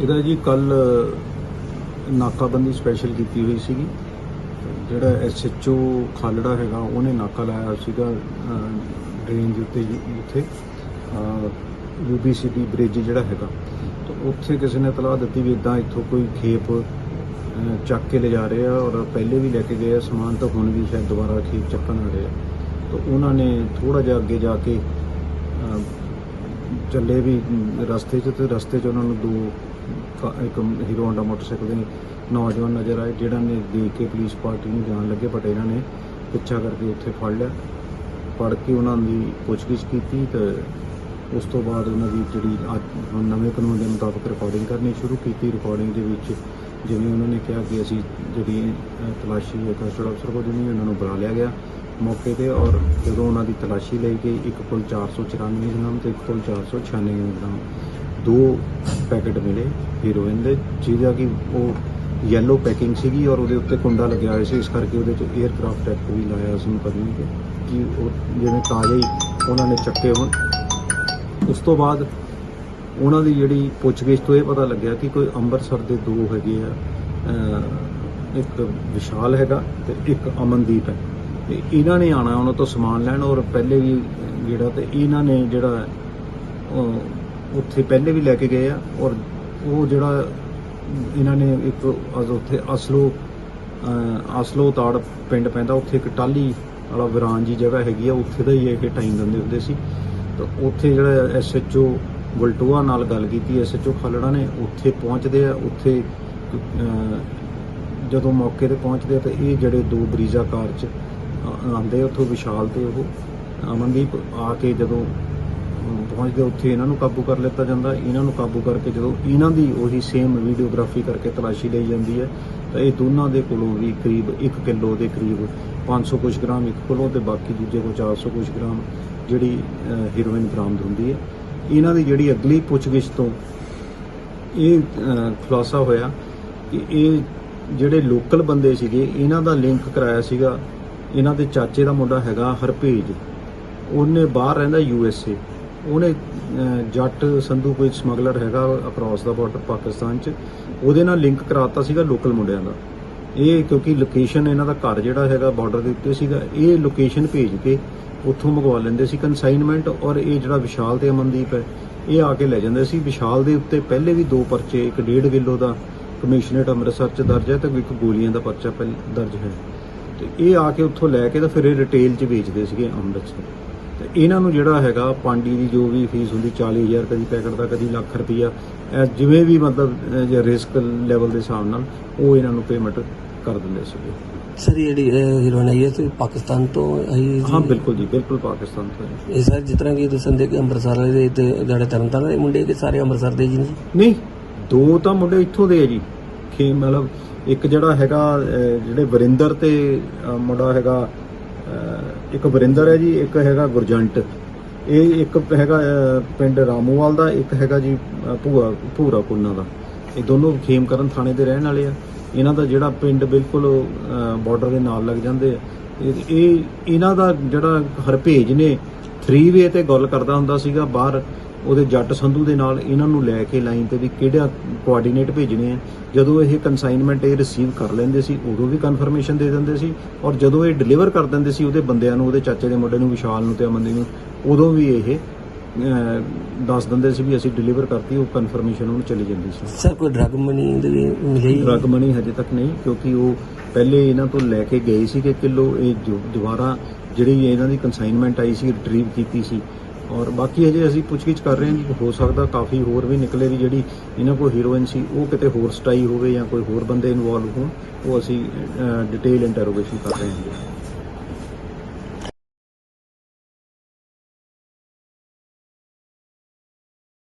ਇਹਦਾ ਜੀ ਕੱਲ ਨਾਕਾਬੰਦੀ ਸਪੈਸ਼ਲ ਕੀਤੀ ਹੋਈ ਸੀਗੀ। ਜਿਹੜਾ ਐਸਐਚਓ ਖਾਲੜਾ ਹੈਗਾ, ਉਹਨੇ ਨਾਕਾ ਲਾਇਆ ਸੀਗਾ ਡਰੇਨ ਦੇ ਉੱਤੇ ਜੀ, ਉੱਥੇ। ਯੂਬੀਸੀਡੀ ਬ੍ਰਿਜ ਜਿਹੜਾ ਹੈਗਾ। ਤਾਂ ਉੱਥੇ ਕਿਸੇ ਨੇ ਤਲਾਹ ਦਿੱਤੀ ਵੀ ਇਦਾਂ ਇੱਥੋਂ ਕੋਈ ਖੇਪ ਚੱਕ ਕੇ ਲੈ ਜਾ ਰਹੇ ਆ ਔਰ ਪਹਿਲੇ ਵੀ ਲੈ ਕੇ ਗਏ ਆ। ਸਮਾਨ ਤਾਂ ਹੁਣ ਵੀ ਸ਼ਾਇਦ ਦੁਬਾਰਾ ਖੇਪ ਚੱਕਣ ਆ ਰਹੇ ਆ। ਤਾਂ ਉਹਨਾਂ ਨੇ ਥੋੜਾ ਜਿਹਾ ਅੱਗੇ ਜਾ ਕੇ ਚੱਲੇ ਵੀ ਰਸਤੇ 'ਚ ਤੇ ਰਸਤੇ 'ਚ ਉਹਨਾਂ ਨੂੰ ਦੋ ਇੱਕ ਹੀਰੋ ਹੋਂਡਾ ਮੋਟਰਸਾਈਕਲ ਦੇ ਨੌਜਵਾਨ ਨਜ਼ਰ ਆਏ, ਜਿਹੜਾ ਨੇ ਦੇਖ ਕੇ ਪੁਲਿਸ ਪਾਰਟੀ ਨੂੰ ਜਾਣ ਲੱਗੇ ਬਟ ਇਹਨਾਂ ਨੇ ਪਿੱਛਾ ਕਰਕੇ ਉੱਥੇ ਫੜ ਲਿਆ। ਫੜ ਕੇ ਉਹਨਾਂ ਦੀ ਪੁੱਛਗਿੱਛ ਕੀਤੀ ਤੇ ਉਸ ਤੋਂ ਬਾਅਦ ਉਹਨਾਂ ਦੀ ਜਿਹੜੀ ਅੱਜ ਨਵੇਂ ਕਾਨੂੰਨ ਦੇ ਮੁਤਾਬਕ ਰਿਕਾਰਡਿੰਗ ਕਰਨੀ ਸ਼ੁਰੂ ਕੀਤੀ। ਰਿਕਾਰਡਿੰਗ ਦੇ ਵਿੱਚ ਜਿਵੇਂ ਉਹਨਾਂ ਨੇ ਕਿਹਾ ਕਿ ਅਸੀਂ ਜਿਹੜੀ ਤਲਾਸ਼ੀ ਹੈ ਕਸਟਡ ਅਫਸਰ ਕੋਲ ਜਿਵੇਂ ਉਹਨਾਂ ਨੂੰ ਬੁਲਾ ਲਿਆ ਗਿਆ ਮੌਕੇ ਤੇ ਔਰ ਜਦੋਂ ਉਹਨਾਂ ਦੀ ਤਲਾਸ਼ੀ ਲਈ ਗਈ, ਇੱਕ ਕੋਲ 494 ਗ੍ਰਾਮ ਤੇ ਇੱਕ ਕੋਲ 496 ਗ੍ਰਾਮ ਦੋ ਪੈਕੇਟ ਮਿਲੇ ਹੀਰੋਇਨ ਦੇ, ਜਿਹਦਾ ਕਿ ਉਹ ਯੈਲੋ ਪੈਕਿੰਗ ਸੀਗੀ ਔਰ ਉਹਦੇ ਉੱਤੇ ਕੁੰਡਾ ਲੱਗਿਆ ਹੋਇਆ ਸੀ। ਇਸ ਕਰਕੇ ਉਹਦੇ 'ਚ 에ਅਰਕ੍ਰਾਫਟ ਐਕਟ ਵੀ ਲਾਇਆ ਸੀ ਮੁਕੱਦਮੇ ਤੇ ਕਿ ਉਹ ਜਿਵੇਂ ਤਾਜ਼ਾ ਉਹਨਾਂ ਨੇ ਚੱਕੇ ਹੋਣ। ਉਸ ਤੋਂ ਬਾਅਦ ਉਹਨਾਂ ਦੀ ਜਿਹੜੀ ਪੁੱਛਗਿੱਛ ਤੋਂ ਇਹ ਪਤਾ ਲੱਗਿਆ ਕਿ ਕੋਈ ਅੰਮ੍ਰਿਤਸਰ ਦੇ ਦੋ ਹੈਗੇ ਆ ਇੱਕ ਵਿਸ਼ਾਲ ਹੈਗਾ ਤੇ ਇੱਕ ਅਮਨਦੀਪ ਹੈ। ਤੇ ਇਹਨਾਂ ਨੇ ਆਣਾ ਉਹਨਾਂ ਤੋਂ ਸਮਾਨ ਲੈਣ ਔਰ ਪਹਿਲੇ ਵੀ ਜਿਹੜਾ ਤੇ ਇਹਨਾਂ ਨੇ ਜਿਹੜਾ ਉੱਥੇ ਪਹਿਲੇ ਵੀ ਲੈ ਕੇ ਗਏ ਆ ਔਰ ਉਹ ਜਿਹੜਾ ਇਹਨਾਂ ਨੇ ਇੱਕ ਅਜ ਉੱਥੇ ਅਸਲੋ ਅਸਲੋ ਤਾੜ ਪਿੰਡ ਪੈਂਦਾ, ਉੱਥੇ ਇੱਕ ਟਾਲੀ ਵਾਲਾ ਵਿਰਾਨ ਜੀ ਜਗ੍ਹਾ ਹੈਗੀ ਆ, ਉੱਥੇ ਦਾ ਹੀ ਇਹ ਟਾਈਮ ਦਿੰਦੇ ਹੁੰਦੇ ਸੀ। ਤਾਂ ਉੱਥੇ ਜਿਹੜਾ ਐਸਐਚਓ ਵਲਟੋਆ ਨਾਲ ਗੱਲ ਕੀਤੀ ਐਸਐਚਓ ਖਾਲੜਾ ਨੇ, ਉੱਥੇ ਪਹੁੰਚਦੇ ਆ, ਉੱਥੇ ਜਦੋਂ ਮੌਕੇ ਤੇ ਪਹੁੰਚਦੇ ਆ, ਤਾਂ ਇਹ ਜਿਹੜੇ ਦੋ ਬਰੀਜ਼ਾ ਕਾਰ ਚ ਆਉਂਦੇ ਆ, ਉੱਥੋਂ ਵਿਸ਼ਾਲ ਤੇ ਉਹ ਅਮਨਦੀਪ ਆ ਕੇ ਜਦੋਂ ਪਹੁੰਚਦੇ ਉੱਥੇ ਇਹਨਾਂ ਨੂੰ ਕਾਬੂ ਕਰ ਲਿੱਤਾ ਜਾਂਦਾ। ਇਹਨਾਂ ਨੂੰ ਕਾਬੂ ਕਰਕੇ ਜਦੋਂ ਇਹਨਾਂ ਦੀ ਉਹੀ ਸੇਮ ਵੀਡੀਓਗ੍ਰਾਫੀ ਕਰਕੇ ਤਲਾਸ਼ੀ ਲਈ ਜਾਂਦੀ ਹੈ, ਤਾਂ ਇਹ ਦੋਨਾਂ ਦੇ ਕੋਲੋਂ ਵੀ ਕਰੀਬ 1 ਕਿਲੋ ਦੇ ਕਰੀਬ 500 ਕੁਝ ਗ੍ਰਾਮ ਇੱਕ ਕੋਲੋਂ ਤੇ ਬਾਕੀ ਦੂਜੇ ਕੋਲ 400 ਕੁਝ ਗ੍ਰਾਮ ਜਿਹੜੀ ਹੀਰੋਇਨ ਬਰਾਮਦ ਹੁੰਦੀ ਹੈ। ਇਹਨਾਂ ਦੀ ਜਿਹੜੀ ਅਗਲੀ ਪੁੱਛਗਿੱਛ ਤੋਂ ਇਹ ਖੁਲਾਸਾ ਹੋਇਆ ਕਿ ਇਹ ਜਿਹੜੇ ਲੋਕਲ ਬੰਦੇ ਸੀਗੇ, ਇਹਨਾਂ ਦਾ ਲਿੰਕ ਕਰਾਇਆ ਸੀਗਾ। ਇਹਨਾਂ ਦੇ ਚਾਚੇ ਦਾ ਮੁੰਡਾ ਹੈਗਾ ਹਰਪੇਜ। ਉਹਨੇ ਬਾਹਰ ਰਹਿੰਦਾ ਯੂ ਐਸ ਏ। ਉਹਨੇ ਜੱਟ ਸੰਧੂ ਕੋਈ ਸਮਗਲਰ ਹੈਗਾ ਅਕ੍ਰੋਸ ਦਾ ਬਾਰਡਰ ਪਾਕਿਸਤਾਨ ਚ, ਉਹਦੇ ਨਾਲ ਲਿੰਕ ਕਰਾਤਾ ਸੀਗਾ ਲੋਕਲ ਮੁੰਡਿਆਂ ਦਾ। ਇਹ ਕਿਉਂਕਿ ਲੋਕੇਸ਼ਨ ਇਹਨਾਂ ਦਾ ਘਰ ਜਿਹੜਾ ਹੈਗਾ ਬਾਰਡਰ ਦੇ ਉੱਤੇ ਸੀਗਾ, ਇਹ ਲੋਕੇਸ਼ਨ ਭੇਜ ਕੇ ਉੱਥੋਂ ਮੰਗਵਾ ਲੈਂਦੇ ਸੀ ਕਨਸਾਈਨਮੈਂਟ ਔਰ ਇਹ ਜਿਹੜਾ ਵਿਸ਼ਾਲ ਤੇ ਅਮਨਦੀਪ ਹੈ, ਇਹ ਆ ਕੇ ਲੈ ਜਾਂਦੇ ਸੀ। ਵਿਸ਼ਾਲ ਦੇ ਉੱਤੇ ਪਹਿਲੇ ਵੀ ਦੋ ਪਰਚੇ, ਇੱਕ ਡੇਢ ਕਿਲੋ ਦਾ ਕਮਿਸ਼ਨਰੇਟ ਅੰਮ੍ਰਿਤਸਰ ਚ ਦਰਜ ਹੈ ਤੇ ਇੱਕ ਗੋਲੀਆਂ ਦਾ ਪਰਚਾ ਪਹਿਲ ਦਰਜ ਹੈ। ਤੇ ਇਹ ਆ ਕੇ ਉੱਥੋਂ ਲੈ ਕੇ ਤਾਂ ਫਿਰ ਇਹ ਰਿਟੇਲ 'ਚ ਵੇਚਦੇ ਸੀਗੇ ਅੰਮ੍ਰਿਤਸਰ। ਤੇ ਇਹਨਾਂ ਨੂੰ ਜਿਹੜਾ ਹੈਗਾ ਪਾਂਡੀ ਦੀ ਜੋ ਵੀ ਫੀਸ ਹੁੰਦੀ 40000 ਕਦੀ ਪੈਕਟ ਦਾ ਕਦੀ ਲੱਖ ਰੁਪਈਆ ਜਿਵੇਂ ਵੀ ਮਤਲਬ ਜੇ ਰਿਸਕ ਲੈਵਲ ਦੇ ਹਿਸਾਬ ਨਾਲ ਉਹ ਇਹਨਾਂ ਨੂੰ ਪੇਮੈਂਟ ਕਰ ਦਿੰਦੇ ਸੀਗੇ ਸਰ ਇਹ ਜਿਹੜੀ ਹੀਰੋਇਨ ਆਈ ਹੈ ਤੇ ਪਾਕਿਸਤਾਨ ਤੋਂ ਆਈ ਹੈ? ਹਾਂ ਬਿਲਕੁਲ ਜੀ ਬਿਲਕੁਲ ਪਾਕਿਸਤਾਨ ਤੋਂ ਹੈ। ਇਹ ਸਰ ਜਿਸ ਤਰ੍ਹਾਂ ਕਿ ਤੁਸੀਂ ਦੇ ਕਿ ਅੰਮ੍ਰਿਤਸਰ ਵਾਲੇ ਦੇ ਤੇ ਜਿਹੜੇ ਤਰਨਤਾਰਨ ਦੇ ਮੁੰਡੇ ਕਿ ਸਾਰੇ ਅੰਮ੍ਰਿਤਸਰ ਦੇ ਜੀ ਨਹੀਂ ਦੋ ਤਾਂ ਮੁੰਡੇ ਇੱਥੋਂ ਦੇ ਆ ਜੀ ਖੇ ਮਤਲਬ ਇੱਕ ਜਿਹੜਾ ਹੈਗਾ ਜਿਹੜੇ ਵਰਿੰਦਰ ਤੇ ਮੁੰਡਾ ਹੈਗਾ ਇੱਕ ਵਰਿੰਦਰ ਹੈ ਜੀ, ਇੱਕ ਹੈਗਾ ਗੁਰਜੰਟ। ਇਹ ਇੱਕ ਹੈਗਾ ਪਿੰਡ ਰਾਮੋਵਾਲ ਦਾ, ਇੱਕ ਹੈਗਾ ਜੀ ਭੂਆ, ਭੂਰਾ ਕੁੰਨਾ ਦਾ। ਇਹ ਦੋਨੋਂ ਖੇਮਕਰਨ ਥਾਣੇ ਦੇ ਰਹਿਣ ਵਾਲੇ ਆ। ਇਹਨਾਂ ਦਾ ਜਿਹੜਾ ਪਿੰਡ ਬਿਲਕੁਲ ਬਾਰਡਰ ਦੇ ਨਾਲ ਲੱਗ ਜਾਂਦੇ ਆ। ਇਹ, ਇਹ- ਇਹਨਾਂ ਦਾ ਜਿਹੜਾ ਹਰਪੇਜ ਨੇ 3 ਵੇ ਤੇ ਗੱਲ ਕਰਦਾ ਹੁੰਦਾ ਸੀਗਾ ਬਾਹਰ ਉਹਦੇ ਜੱਟ ਸੰਧੂ ਦੇ ਨਾਲ ਇਹਨਾਂ ਨੂੰ ਲੈ ਕੇ ਲਾਈਨ ਤੇ ਵੀ ਕਿਹੜਾ ਕੋਆਰਡੀਨੇਟ ਭੇਜਣੇ ਆ। ਜਦੋਂ ਇਹ ਕਨਸਾਈਨਮੈਂਟ ਇਹ ਰਿਸੀਵ ਕਰ ਲੈਂਦੇ ਸੀ ਉਦੋਂ ਵੀ ਕਨਫਰਮੇਸ਼ਨ ਦੇ ਦਿੰਦੇ ਸੀ ਔਰ ਜਦੋਂ ਇਹ ਡਿਲੀਵਰ ਕਰ ਦਿੰਦੇ ਸੀ ਉਹਦੇ ਬੰਦਿਆਂ ਨੂੰ ਉਹਦੇ ਚਾਚੇ ਦੇ ਮੁੰਡੇ ਨੂੰ ਵਿਸ਼ਾਲ ਨੂੰ ਤੇ ਅਮਨਦੀਪ ਨੂੰ ਉਦੋਂ ਵੀ ਇਹ ਦੱਸ ਦਿੰਦੇ ਸੀ ਵੀ ਅਸੀਂ ਡਿਲੀਵਰ ਕਰਤੀ ਉਹ ਕਨਫਰਮੇਸ਼ਨ ਉਹਨੂੰ ਚਲੀ ਜਾਂਦੀ ਸੀ। ਸਰ ਕੋਈ ਡਰਗ ਮਨੀ ਦੇ ਮਿਲੀ ਡਰਗ ਮਨੀ ਹਜੇ ਤੱਕ ਨਹੀਂ ਕਿਉਂਕਿ ਉਹ ਪਹਿਲੇ ਇਹਨਾਂ ਤੋਂ ਲੈ ਕੇ ਗਏ ਸੀ ਕਿ ਕਿਲੋ ਇਹ ਦੁਬਾਰਾ ਜਿਹੜੀ ਇਹਨਾਂ ਦੀ ਕੰਸਾਈਨਮੈਂਟ ਆਈ ਸੀ ਰਿਟਰੀਵ ਕੀਤੀ ਸੀ। ਔਰ ਬਾਕੀ ਹਜੇ ਅਸੀਂ ਪੁੱਛਗਿੱਛ ਕਰ ਰਹੇ ਹਾਂ ਜੀ ਹੋ ਸਕਦਾ ਕਾਫੀ ਹੋਰ ਵੀ ਨਿਕਲੇ ਵੀ ਜਿਹੜੀ ਇਹਨਾਂ ਕੋਲ ਹੀਰੋਇਨ ਸੀ, ਉਹ ਕਿਤੇ ਹੋਰ ਸਟਾਈ ਹੋਵੇ ਜਾਂ ਕੋਈ ਹੋਰ ਬੰਦੇ ਇਨਵੋਲਵ ਹੋਣ, ਉਹ ਅਸੀਂ ਡਿਟੇਲ ਇੰਟਰੋਗੇਸ਼ਨ ਕਰ ਰਹੇ ਹਾਂ ਜੀ।